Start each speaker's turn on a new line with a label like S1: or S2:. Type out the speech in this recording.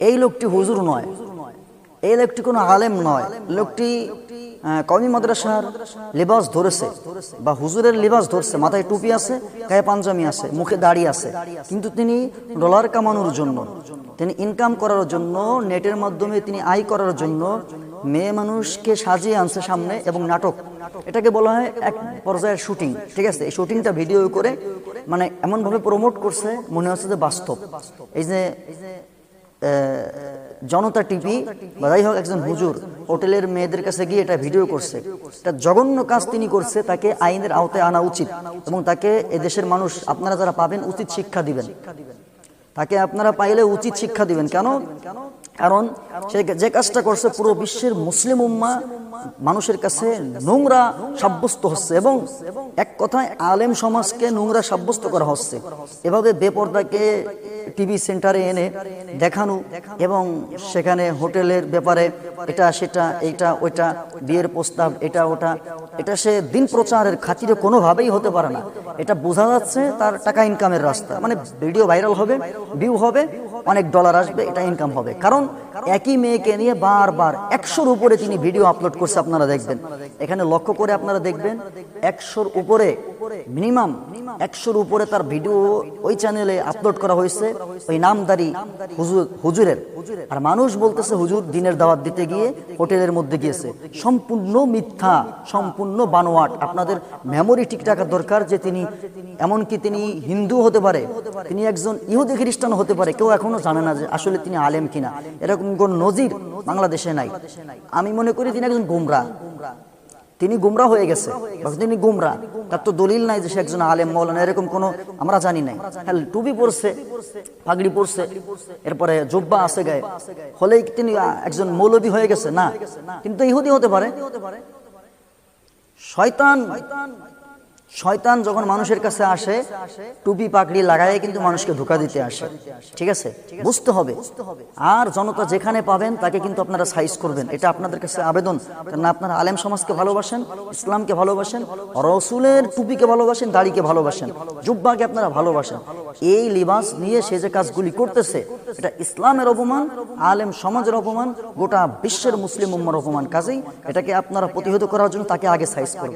S1: এই লোকটি হুজুর নয়। এই লোকটি কোনো আলেম নয়। লোকটি কমি মাদ্রাসার লেবাস ধরেছে বা হুজুরের লেবাস ধরছে। মাথায় টুপি আছে, গায়ে পাঞ্জামি আছে, মুখে দাড়ি আছে। কিন্তু তিনি ডলার কামানোর জন্য, তিনি ইনকাম করার জন্য, নেটের মাধ্যমে তিনি আয় করার জন্য মেয়ে মানুষকে সাজিয়ে আনছে সামনে এবং নাটক। এটাকে বলা হয় এক পর্যায়ের শুটিং ঠিক আছে? এই শুটিংটা ভিডিও করে মানে এমনভাবে প্রমোট করছে, মনে হচ্ছে যে বাস্তব। এই যে জনতা টিভি বা যাই হোক একজন হুজুর হোটেলের মেয়েদের কাছে গিয়ে এটা ভিডিও করছে। এটা জঘন্য কাজ তিনি করছে তাকে আইনের আওতায় আনা উচিত এবং তাকে এদেশের মানুষ আপনারা যারা পাবেন উচিত শিক্ষা দিবেন। তাকে আপনারা পাইলে উচিত শিক্ষা দিবেন। কেন? কারণ সে যে কাজটা করছে পুরো বিশ্বের মুসলিম উম্মা মানুষের কাছে নোংরা সাব্যস্ত হচ্ছে এবং এক কথায় আলেম সমাজকে নোংরা সাব্যস্ত করা হচ্ছে। এভাবে বেপর্দাকে টিভি সেন্টারে এনে দেখানো এবং সেখানে হোটেলের ব্যাপারে এটা, সেটা, এইটা, ওইটা, বিয়ের প্রস্তাব, এটা, ওটা, এটা সে দিন প্রচারের খাতিরে কোনোভাবেই হতে পারে না। এটা বোঝা যাচ্ছে তার টাকা ইনকামের রাস্তা। মানে ভিডিও ভাইরাল হবে ভিউ হবে অনেক ডলার আসবে, এটা ইনকাম হবে। কারণ একই মেয়েকে নিয়ে বারবার একশোর উপরে তিনি ভিডিও আপলোড করছে, আপনারা দেখবেন। এখানে লক্ষ্য করে আপনারা দেখবেন, একশোর উপরে মিনিমাম একশোর উপরে তার ভিডিও ওই চ্যানেলে আপলোড করা হয়েছে। ওই নামদারি হুজুরের। আর মানুষ বলতেছে হুজুর দিনের দাওয়াত দিতে গিয়ে হোটেলের মধ্যে গিয়েছে। সম্পূর্ণ মিথ্যা সম্পূর্ণ বানোয়াট। আপনাদের মেমোরি ঠিক রাখার দরকার যে তিনি এমনকি তিনি হিন্দু হতে পারে। তিনি একজন ইহুদি খ্রিস্টান হতে পারে। কেউ এখনও জানে না যে আসলে তিনি আলেম কিনা। এরকম কোন নজির বাংলাদেশে নাই। আমি মনে করি তিনি একজন গুমরা। তিনি গুমরা। হয়ে গেছে। তিনি গুমরা। তার তো দলিল নাই যে সে একজন আলেম মৌলানা, এরকম কোনো আমরা জানি নাই। হ্যাঁ টুপি পরছে, পাগড়ি পরছে, এরপরে জোব্বা আছে গায়ে। হলেই তিনি একজন মৌলবী হয়ে গেছে? না। কিন্তু ইহুদি হতে পারে। শয়তান শয়তান যখন মানুষের কাছে আসে, টুপি পাকড়ি লাগায় কিন্তু মানুষকে ধোকা দিতে আসে। ঠিক আছে? বুঝতে হবে। আর জনতা যেখানে পাবেন, তাকে কিন্তু আপনারা সাইজ করবেন। এটা আপনাদের কাছে আবেদন। কারণ আপনারা আলেম সমাজকে ভালোবাসেন, ইসলামকে ভালোবাসেন, রসুলের টুপিকে ভালোবাসেন, দাড়িকে ভালোবাসেন, জুব্বাকে আপনারা ভালোবাসেন। এই লিবাস নিয়ে সে যে কাজগুলি করতেছে, এটা ইসলামের অপমান, আলেম সমাজের অপমান, গোটা বিশ্বের মুসলিম উম্মার অপমান। কাজেই এটাকে আপনারা প্রতিহত করার জন্য তাকে আগে সাইজ করবেন।